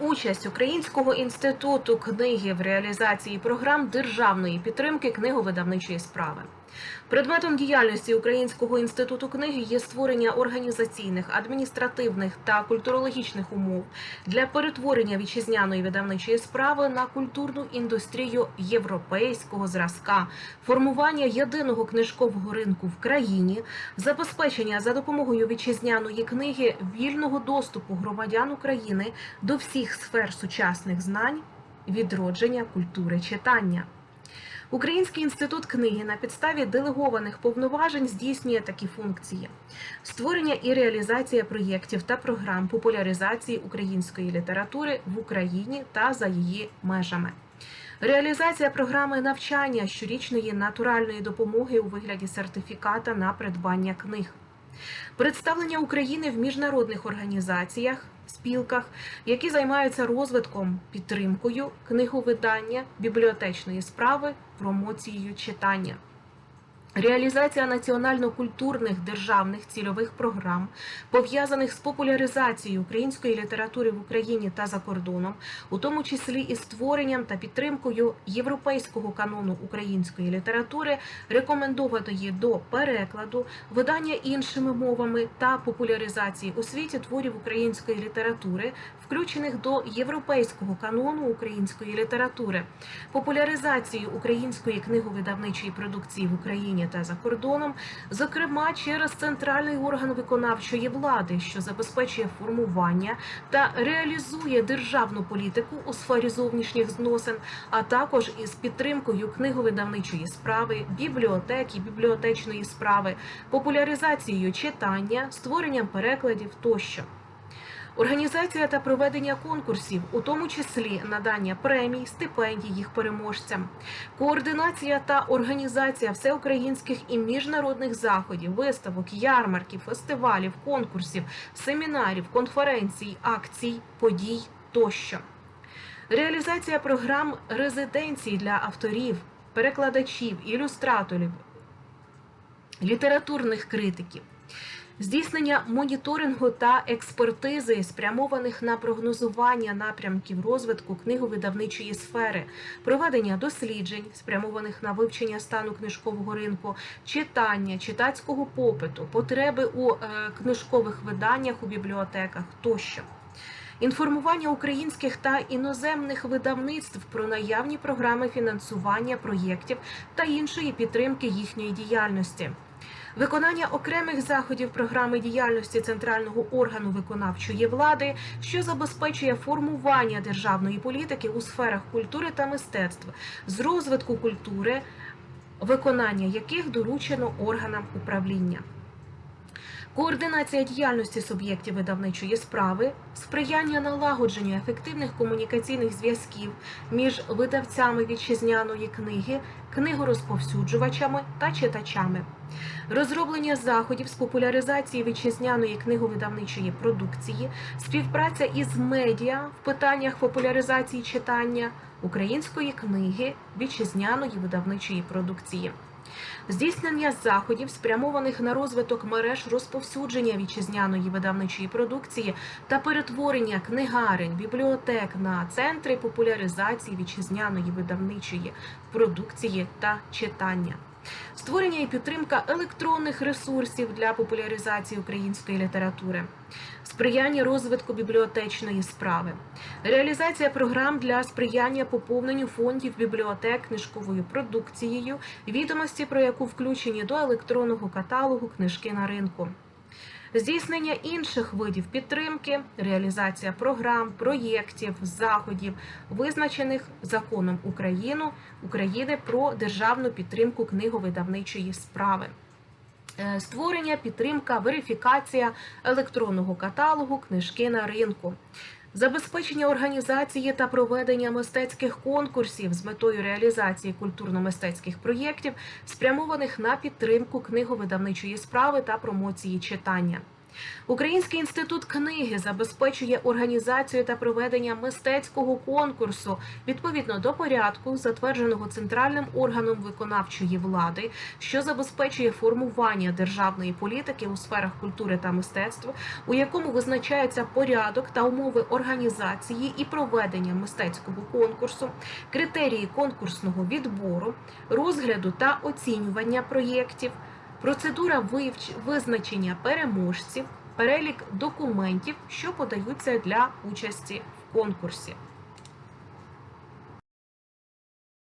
участь Українського інституту книги в реалізації програм державної підтримки книговидавничої справи. Предметом діяльності Українського інституту книги є створення організаційних, адміністративних та культурологічних умов для перетворення вітчизняної видавничої справи на культурну індустрію європейського зразка, формування єдиного книжкового ринку в країні, забезпечення за допомогою вітчизняної книги вільного доступу громадян України до всіх сфер сучасних знань, відродження культури читання. Український інститут книги на підставі делегованих повноважень здійснює такі функції: створення і реалізація проєктів та програм популяризації української літератури в Україні та за її межами. Реалізація програми навчання щорічної натуральної допомоги у вигляді сертифіката на придбання книг, представлення України в міжнародних організаціях, спілках, які займаються розвитком, підтримкою книговидання, бібліотечної справи, промоцією читання. Реалізація національно-культурних державних цільових програм, пов'язаних з популяризацією української літератури в Україні та за кордоном, у тому числі і створенням та підтримкою європейського канону української літератури, рекомендованої до перекладу, видання іншими мовами та популяризації у світі творів української літератури, включених до європейського канону української літератури, популяризацію української книговидавничої продукції в Україні та за кордоном, зокрема через центральний орган виконавчої влади, що забезпечує формування та реалізує державну політику у сфері зовнішніх зносин, а також із підтримкою книговидавничої справи, бібліотек і бібліотечної справи, популяризацією читання, створенням перекладів тощо. Організація та проведення конкурсів, у тому числі надання премій, стипендій їх переможцям, координація та організація всеукраїнських і міжнародних заходів, виставок, ярмарків, фестивалів, конкурсів, семінарів, конференцій, акцій, подій тощо. Реалізація програм резиденцій для авторів, перекладачів, ілюстраторів, літературних критиків. Здійснення моніторингу та експертизи, спрямованих на прогнозування напрямків розвитку книговидавничої сфери, проведення досліджень, спрямованих на вивчення стану книжкового ринку, читання, читацького попиту, потреби у е, книжкових виданнях у бібліотеках тощо. Інформування українських та іноземних видавництв про наявні програми фінансування проєктів та іншої підтримки їхньої діяльності. Виконання окремих заходів програми діяльності центрального органу виконавчої влади, що забезпечує формування державної політики у сферах культури та мистецтв з розвитку культури, виконання яких доручено органам управління. Координація діяльності суб'єктів видавничої справи, сприяння налагодженню ефективних комунікаційних зв'язків між видавцями вітчизняної книги, книгорозповсюджувачами та читачами, розроблення заходів з популяризації вітчизняної книговидавничої продукції, співпраця із медіа в питаннях популяризації читання української книги, вітчизняної видавничої продукції. Здійснення заходів, спрямованих на розвиток мереж розповсюдження вітчизняної видавничої продукції та перетворення книгарень, бібліотек на центри популяризації вітчизняної видавничої продукції та читання. Створення і підтримка електронних ресурсів для популяризації української літератури, сприяння розвитку бібліотечної справи, реалізація програм для сприяння поповненню фондів бібліотек книжковою продукцією, відомості про яку включені до електронного каталогу книжки на ринку. Здійснення інших видів підтримки, реалізація програм, проєктів, заходів, визначених законом України України про державну підтримку книговидавничої справи. Е, Створення, підтримка, верифікація електронного каталогу книжки на ринку, забезпечення організації та проведення мистецьких конкурсів з метою реалізації культурно-мистецьких проєктів, спрямованих на підтримку книговидавничої справи та промоції читання. Український інститут книги забезпечує організацію та проведення мистецького конкурсу. Відповідно до порядку, затвердженого центральним органом виконавчої влади, що забезпечує формування державної політики у сферах культури та мистецтва, у якому визначається порядок та умови організації і проведення мистецького конкурсу, критерії конкурсного відбору, розгляду та оцінювання проєктів, процедура визначення переможців, перелік документів, що подаються для участі в конкурсі.